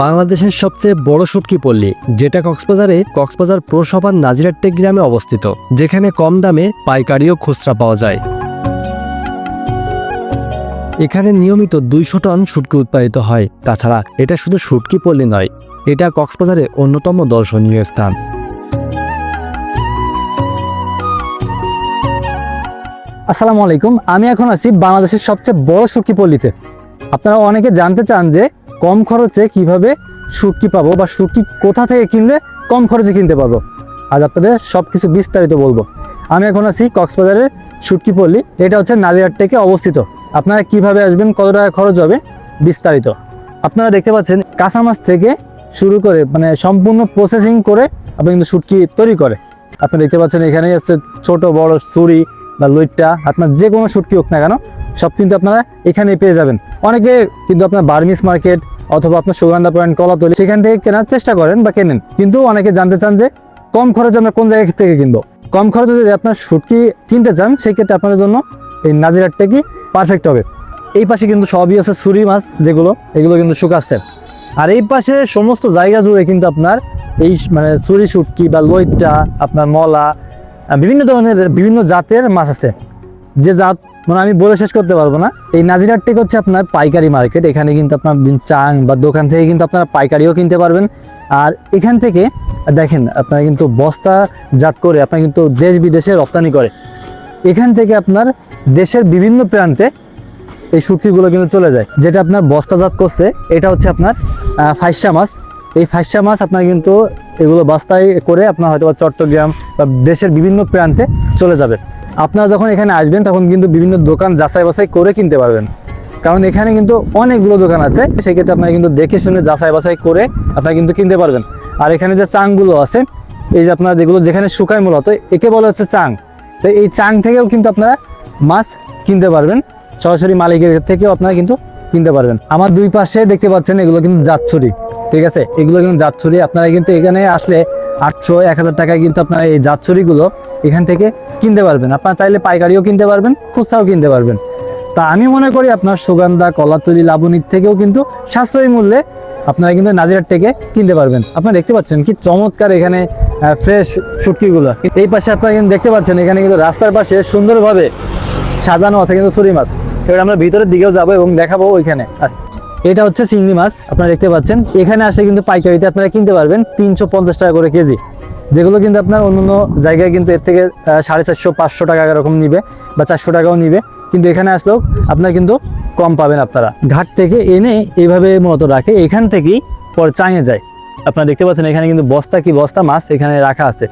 বাংলাদেশের সবচেয়ে বড় শুটকি পল্লী, যেটা কক্সবাজারে কক্সবাজার পৌরসভার নাজিরাট্টেক গ্রামে অবস্থিত, যেখানে কম দামে পাইকারি ও খুচরা পাওয়া যায়। এখানে নিয়মিত দুইশো টন শুটকি উৎপাদিত হয়। তাছাড়া এটা শুধু শুটকি পল্লী নয়, এটা কক্সবাজারে অন্যতম দর্শনীয় স্থান। আসসালামু আলাইকুম, আমি এখন আছি বাংলাদেশের সবচেয়ে বড় শুটকি পল্লীতে। আপনারা অনেকে জানতে চান যে কম খরচে কীভাবে শুটকি পাবো বা শুটকি কোথা থেকে কিনলে কম খরচে কিনতে পারব আজ আপনাদের সব কিছু বিস্তারিত বলব। আমি এখন আছি কক্সবাজারের শুটকি পল্লী। এটা হচ্ছে নালিয়ার থেকে অবস্থিত। আপনারা কীভাবে আসবেন, কত টাকা খরচ হবে বিস্তারিত। আপনারা দেখতে পাচ্ছেন কাঁচা মাছ থেকে শুরু করে মানে সম্পূর্ণ প্রসেসিং করে আপনি কিন্তু শুটকি তৈরি করে। আপনি দেখতে পাচ্ছেন এখানে আছে ছোট বড় ছুরি বা লইট্টা, আপনার যে কোনো শুটকি হোক না কেন, সব কিন্তু আপনারা এখানেই পেয়ে যাবেন। অনেকে কিন্তু আপনার বার্মিস মার্কেট অথবা আপনার সুগন্ধা পয়েন্ট, কলাতলি, সেখান থেকে কেনার চেষ্টা করেন বা কেনেন। কিন্তু অনেকে জানতে চান যে কম খরচে আমরা কোন জায়গা থেকে কিনবো? কম খরচে যদি আপনার শুটকি কিনতে চান, সেক্ষেত্রে আপনাদের জন্য এই নাজিরাটটা কি পারফেক্ট হবে। এই পাশে কিন্তু সবই আছে ছুরি মাছ যেগুলো, এগুলো কিন্তু শুকাচ্ছে। আর এই পাশে সমস্ত জায়গা জুড়ে কিন্তু আপনার এই মানে চুরি শুটকি বা লইট্টা, আপনার মলা বিভিন্ন ধরনের, বিভিন্ন জাতের মাছ আছে। যে জাত মানে আমি বলে শেষ করতে পারব না। এই নাজিরার টেক হচ্ছে আপনার পাইকারি মার্কেট। এখানে কিন্তু আপনার চাং বা দোকান থেকে কিন্তু আপনারা পাইকারিও কিনতে পারবেন। আর এখান থেকে দেখেন, আপনারা কিন্তু বস্তা জাত করে আপনার কিন্তু দেশ বিদেশে রপ্তানি করে। এখান থেকে আপনার দেশের বিভিন্ন প্রান্তে এই শুটকিগুলো কিন্তু চলে যায়। যেটা আপনার বস্তাজাত করছে, এটা হচ্ছে আপনার ফাইসা মাছ। এই ফাইসা মাছ আপনার কিন্তু এগুলো বাস্তায় করে আপনার হয়তো চট্টগ্রাম বা দেশের বিভিন্ন প্রান্তে চলে যাবে আপনারা যখন এখানে আসবেন তখন কিন্তু বিভিন্ন দোকান যাচাই বাছাই করে কিনতে পারবেন। কারণ এখানে কিন্তু অনেকগুলো দোকান আছে, সেক্ষেত্রে আপনারা কিন্তু দেখে শুনে যাচাই বাছাই করে আপনারা কিন্তু কিনতে পারবেন। আর এখানে যে চাংগুলো আছে, এই যে আপনার যেগুলো যেখানে শুকায় মূলত, একে বলা হচ্ছে চাং। তো এই চাং থেকেও কিন্তু আপনারা মাছ কিনতে পারবেন। সরাসরি মালিকের থেকেও আপনারা কিন্তু কিনতে পারবেন। আমার দুই পাশে দেখতে পাচ্ছেন এগুলো কিন্তু জাতছুরি। ঠিক আছে? এগুলো কিন্তু জাতছুরি আপনারা কিন্তু এখানে আসলে আটশো, এক হাজার টাকায় কিন্তু আপনারা এই জাতছুরিগুলো এখান থেকে কিনতে পারবেন। আপনারা চাইলে পাইকারিও কিনতে পারবেন, খুচরাও কিনতে পারবেন। তা আমি মনে করি আপনার সুগন্ধা, কলাতলি, লাবণীর থেকেও কিন্তু সাশ্রয়ী মূল্যে আপনারা কিন্তু নাজিরার থেকে কিনতে পারবেন। আপনারা দেখতে পাচ্ছেন কি চমৎকার এখানে ফ্রেশ শুটকিগুলো। এই পাশে আপনারা কিন্তু দেখতে পাচ্ছেন এখানে কিন্তু রাস্তার পাশে সুন্দরভাবে সাজানো আছে কিন্তু চুরি মাছ। এবার আমরা ভিতরের দিকেও যাব এবং দেখাবো ওইখানে। এটা হচ্ছে চিংড়ি মাছ, আপনারা দেখতে পাচ্ছেন। এখানে আসলে কিন্তু পাইকারিতে আপনারা কিনতে পারবেন তিনশো পঞ্চাশ টাকা করে কেজি। যেগুলো কিন্তু আপনার অন্য অন্য জায়গায় কিন্তু এর থেকে সাড়ে চারশো, পাঁচশো টাকা এরকম নিবে বা চারশো টাকাও নিবে। কিন্তু এখানে আসলেও আপনার কিন্তু কম পাবেন আপনারা। ঘাট থেকে এনে এইভাবে মূলত রাখে। এখান থেকেই পরে চাঙে যায়। আপনারা দেখতে পাচ্ছেন এখানে কিন্তু বস্তা কি বস্তা মাছ এখানে রাখা আছে।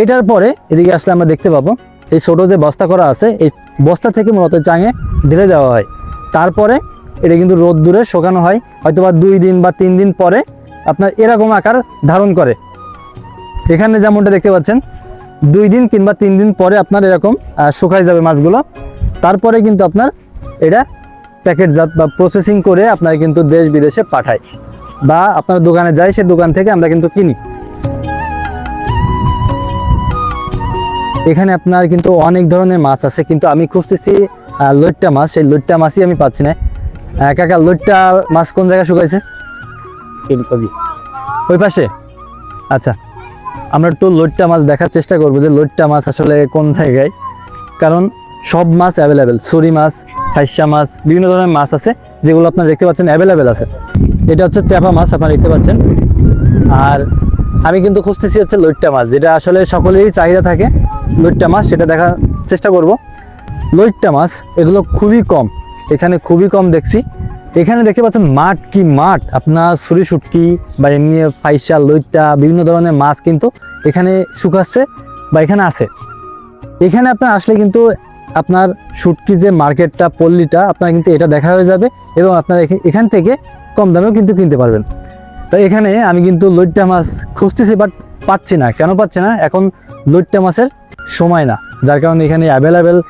এটার পরে এদিকে আসলে আমরা দেখতে পাবো, এই ছোট যে বস্তা করা আছে, এই বস্তা থেকে মূলত চাঙে ঢেলে দেওয়া হয়। তারপরে এটা কিন্তু রোদ দূরে শোকানো হয় হয়তো বা দুই দিন বা তিন দিন পরে আপনার এরকম আকার ধারণ করে। এখানে যেমনটা দেখতে পাচ্ছেন, দুই দিন কিংবা তিন দিন পরে আপনার এরকম শুকাই যাবে মাছগুলো। তারপরে কিন্তু আপনার এটা প্যাকেটজাত বা প্রসেসিং করে আপনার কিন্তু দেশ বিদেশে পাঠায় বা আপনার দোকানে যায়, সে দোকান থেকে আমরা কিন্তু কিনি। এখানে আপনার কিন্তু অনেক ধরনের মাছ আছে, কিন্তু আমি খুঁজতেছি লইট্টা মাছ। সেই লইট্টা মাছই আমি পাচ্ছি না। কাকা লইট্টা মাছ কোন জায়গায় শুকাইছে? ওই পাশে? আচ্ছা আমরা একটু লইট্টা মাছ দেখার চেষ্টা করব যে লইট্টা মাছ আসলে কোন জায়গায়। কারণ সব মাছ অ্যাভেলেবেল সরি মাছ ফাইসা মাছ বিভিন্ন ধরনের মাছ আছে যেগুলো আপনারা দেখতে পাচ্ছেন অ্যাভেলেবেল আছে। এটা হচ্ছে চাপা মাছ আপনারা দেখতে পাচ্ছেন। আর আমি কিন্তু খুঁজতেছি হচ্ছে লইট্টা মাছ যেটা আসলে সকলেরই চাহিদা থাকে। লইট্টা মাছ সেটা দেখার চেষ্টা করব। লইট্টা মাছ এগুলো খুবই কম। এখানে খুবই কম দেখছি। এখানে দেখতে পাচ্ছেন মাঠ কি মাঠ। আপনার সুরি শুটকি বা এমনি ফাইসা, লইট্টা, বিভিন্ন ধরনের মাছ কিন্তু এখানে শুকাচ্ছে বা এখানে আছে। এখানে আপনার আসলে কিন্তু আপনার শুটকি যে মার্কেটটা, পল্লীটা, আপনার কিন্তু এটা দেখা হয়ে যাবে এবং আপনার এখে- এখান থেকে কম দামেও কিন্তু কিনতে পারবেন। তাই এখানে আমি কিন্তু লইট্টা মাছ খুঁজতেছি বাট পাচ্ছি না। কেন পাচ্ছি না? এখন লইট্টা মাছের সময় না। যার কারণে এখানে অ্যাভেলেবেল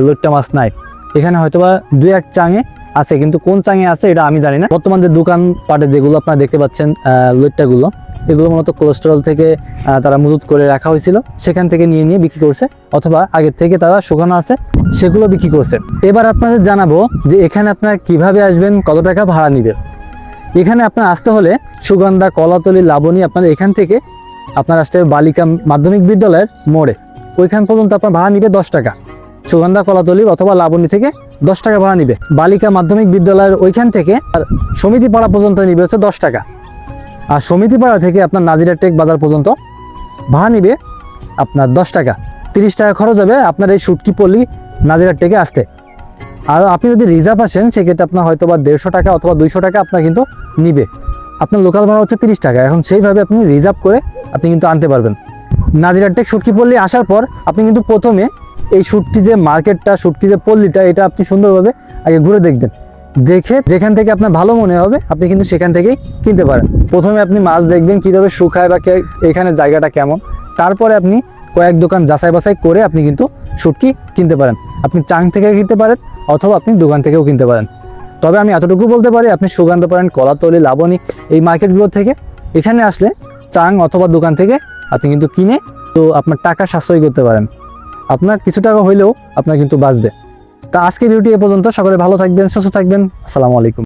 লইট্টা মাছ নাই। এখানে হয়তোবা দুই এক চাঙে আছে, কিন্তু কোন চাঙে আছে এটা আমি জানি না। বর্তমান যে দোকান পাটে যেগুলো আপনারা দেখতে পাচ্ছেন লইট্টাগুলো, এগুলো মূলত কোলেস্টেরল থেকে তারা মজুত করে রাখা হয়েছিল। সেখান থেকে নিয়ে নিয়ে বিক্রি করছে, অথবা আগের থেকে তারা শুকানো আছে, সেগুলো বিক্রি করছে। এবার আপনাদের জানাব যে এখানে আপনারা কীভাবে আসবেন, কত টাকা ভাড়া নেবেন এখানে আপনার আসতে হলে সুগন্ধা, কলাতলি, লাবণী আপনার এখান থেকে আপনার আসতে হবে বালিকা মাধ্যমিক বিদ্যালয়ের মোড়ে। ওইখান পর্যন্ত আপনার ভাড়া নিবে দশ টাকা। সুগন্ধা কলাতলি অথবা লাবণী থেকে দশ টাকা ভাড়া নিবে। বালিকা মাধ্যমিক বিদ্যালয়ের ওইখান থেকে আর সমিতি পাড়া পর্যন্ত নিবে হচ্ছে দশ টাকা। আর সমিতি পাড়া থেকে আপনার নাজিরা টেক বাজার পর্যন্ত ভাড়া নিবে আপনার দশ টাকা। তিরিশ টাকা খরচ হবে আপনার এই সুটকি পল্লী নাজিরা টেকে আসতে। আর আপনি যদি রিজার্ভ আসেন, সেক্ষেত্রে আপনার হয়তো বা দেড়শো টাকা অথবা দুইশো টাকা আপনার কিন্তু নিবে। আপনার লোকাল ভাড়া হচ্ছে তিরিশ টাকা। এখন সেইভাবে আপনি রিজার্ভ করে আপনি কিন্তু আনতে পারবেন। নাজিরার টেক সুটকি পল্লী আসার পর আপনি কিন্তু প্রথমে এই সুটকি যে মার্কেটটা সুটকি যে পল্লীটা, এটা আপনি সুন্দরভাবে আগে ঘুরে দেখবেন। দেখে যেখান থেকে আপনার ভালো মনে হবে, আপনি কিন্তু সেখান থেকেই কিনতে পারেন। প্রথমে আপনি মাছ দেখবেন কীভাবে শুকায় বা এখানে জায়গাটা কেমন। তারপরে আপনি কয়েক দোকান যাচাই বাছাই করে আপনি কিন্তু শুটকি কিনতে পারেন। আপনি চাং থেকে কিনতে পারেন অথবা আপনি দোকান থেকেও কিনতে পারেন। তবে আমি এতটুকু বলতে পারি, আপনি সুগন্ধ পারেন কলাতলি লাবণী, এই মার্কেটগুলো থেকে এখানে আসলে চাং অথবা দোকান থেকে আপনি কিন্তু কিনে তো আপনার টাকা সাশ্রয় করতে পারেন। আপনার কিছু টাকা হইলেও আপনার কিন্তু বাঁচবে। তা আজকে ভিডিওটি এ পর্যন্ত। সকলে ভালো থাকবেন, সুস্থ থাকবেন। আসসালামু আলাইকুম।